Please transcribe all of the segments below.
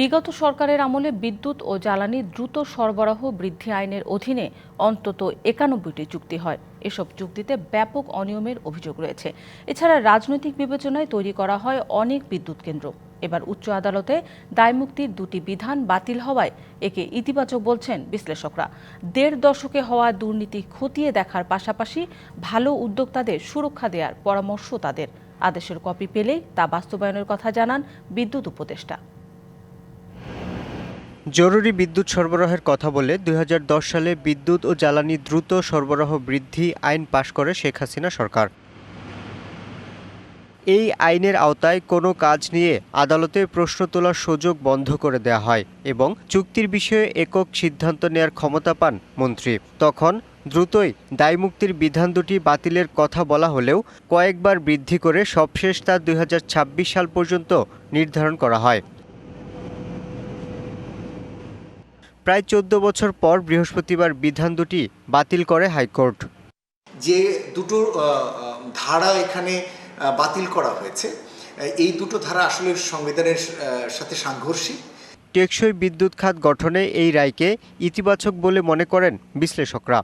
বিগত সরকারের আমলে বিদ্যুৎ ও জ্বালানি দ্রুত সরবরাহ বৃদ্ধি আইনের অধীনে অন্তত একানব্বইটি চুক্তি হয়। এসব চুক্তিতে ব্যাপক অনিয়মের অভিযোগ রয়েছে। এছাড়া রাজনৈতিক বিবেচনায় তৈরি করা হয় অনেক বিদ্যুৎ কেন্দ্র। এবার উচ্চ আদালতে দায়মুক্তির দুটি বিধান বাতিল হওয়ায় একে ইতিবাচক বলছেন বিশ্লেষকরা। দেড় দশকে হওয়া দুর্নীতি খতিয়ে দেখার পাশাপাশি ভালো উদ্যোক্তাদের সুরক্ষা দেওয়ার পরামর্শ তাদের। আদেশের কপি পেলেই তা বাস্তবায়নের কথা জানান বিদ্যুৎ উপদেষ্টা। জরুরি বিদ্যুৎ সরবরাহের কথা বলে দুই হাজার দশ সালে বিদ্যুৎ ও জ্বালানি দ্রুত সরবরাহ বৃদ্ধি আইন পাশ করে শেখ হাসিনা সরকার। এই আইনের আওতায় কোনো কাজ নিয়ে আদালতে প্রশ্ন তোলার সুযোগ বন্ধ করে দেয়া হয় এবং চুক্তির বিষয়ে একক সিদ্ধান্ত নেয়ার ক্ষমতা পান মন্ত্রী। তখন দ্রুতই দায়মুক্তির বিধান দুটি বাতিলের কথা বলা হলেও কয়েকবার বৃদ্ধি করে সবশেষ তা দুই হাজার ছাব্বিশ সাল পর্যন্ত নির্ধারণ করা হয়। প্রায় চোদ্দ বছর পর বৃহস্পতিবার বিধান দুটি বাতিল করে হাইকোর্ট। যে দুটো ধারা এখানে বাতিল করা হয়েছে এই দুটো ধারা আসলে সংবিধানের সাথে সাংঘর্ষিক। টেকসই বিদ্যুৎ খাত গঠনে এই রায়কে ইতিবাচক বলে মনে করেন বিশ্লেষকরা।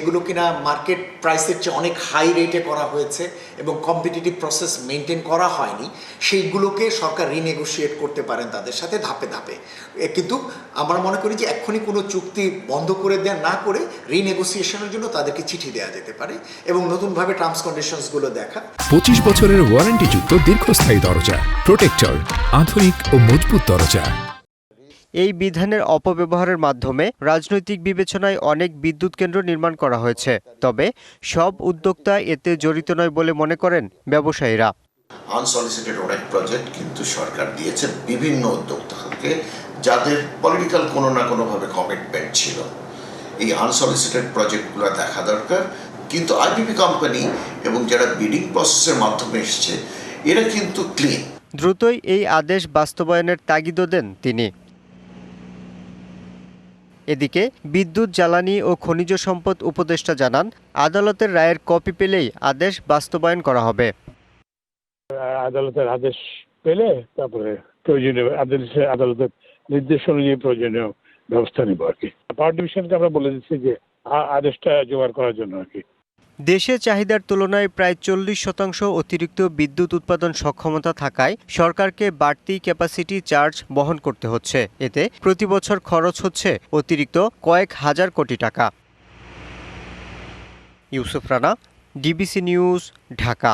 এগুলো কিনা মার্কেট প্রাইসের চেয়ে অনেক হাই রেটে করা হয়েছে এবং কম্পিটিটিভ প্রসেস মেনটেন করা হয়নি। সেইগুলোকে সরকার রিনেগোশিয়েট করতে পারেন তাদের সাথে ধাপে ধাপে। কিন্তু আমরা মনে করি যে এক্ষুনি কোনো চুক্তি বন্ধ করে দেওয়া না করে রিনেগোসিয়েশনের জন্য তাদেরকে চিঠি দেওয়া যেতে পারে এবং নতুনভাবে টার্মস কন্ডিশনসগুলো দেখা। পঁচিশ বছরের ওয়ারেন্টিযুক্ত দীর্ঘস্থায়ী দরজা প্রোটেক্টর আধুনিক ও মজবুত দরজা। এই বিধানের অপব্যবহারের মাধ্যমে রাজনৈতিক বিবেচনায় অনেক বিদ্যুৎ কেন্দ্র নির্মাণ করা হয়েছে। তবে সব উদ্যোক্তা এতে জড়িত নয় বলে মনে করেন ব্যবসায়ীরা। আনসলিসিটেড অনেক প্রজেক্ট কিন্তু সরকার দিয়েছে বিভিন্ন উদ্যোক্তাকে যাদের পলিটিক্যাল কোনো না কোনোভাবে কমিটমেন্ট ছিল। এই আনসলিসিটেড প্রজেক্টগুলো দেখা দরকার। কিন্তু আইপিপি কোম্পানি এবং যারা বিডিং প্রসেসের মাধ্যমে এসছে এরা কিন্তু ক্লিন দ্রুতই এই আদেশ বাস্তবায়নের তাগিদও দেন তিনি। এদিকে বিদ্যুৎ, জ্বালানি ও খনিজ সম্পদ উপদেষ্টা জানান, আদালতের রায়ের কপি পেলেই আদেশ বাস্তবায়ন করা হবে। আদালতের আদেশ পেলে তারপরে প্রয়োজনীয় আদালতের নির্দেশ অনুযায়ী প্রয়োজনীয় ব্যবস্থা নেব আর কি। পাওয়ার ডিভিশনকে আমরা বলে দিচ্ছি যে আদেশটা জোগাড় করার জন্য আর কি। দেশে চাহিদার তুলনায় প্রায় চল্লিশ শতাংশ অতিরিক্ত বিদ্যুৎ উৎপাদন সক্ষমতা থাকায় সরকারকে বাড়তি ক্যাপাসিটি চার্জ বহন করতে হচ্ছে। এতে প্রতি বছর খরচ হচ্ছে অতিরিক্ত কয়েক হাজার কোটি টাকা। Yusuf Rana, DBC news, Dhaka.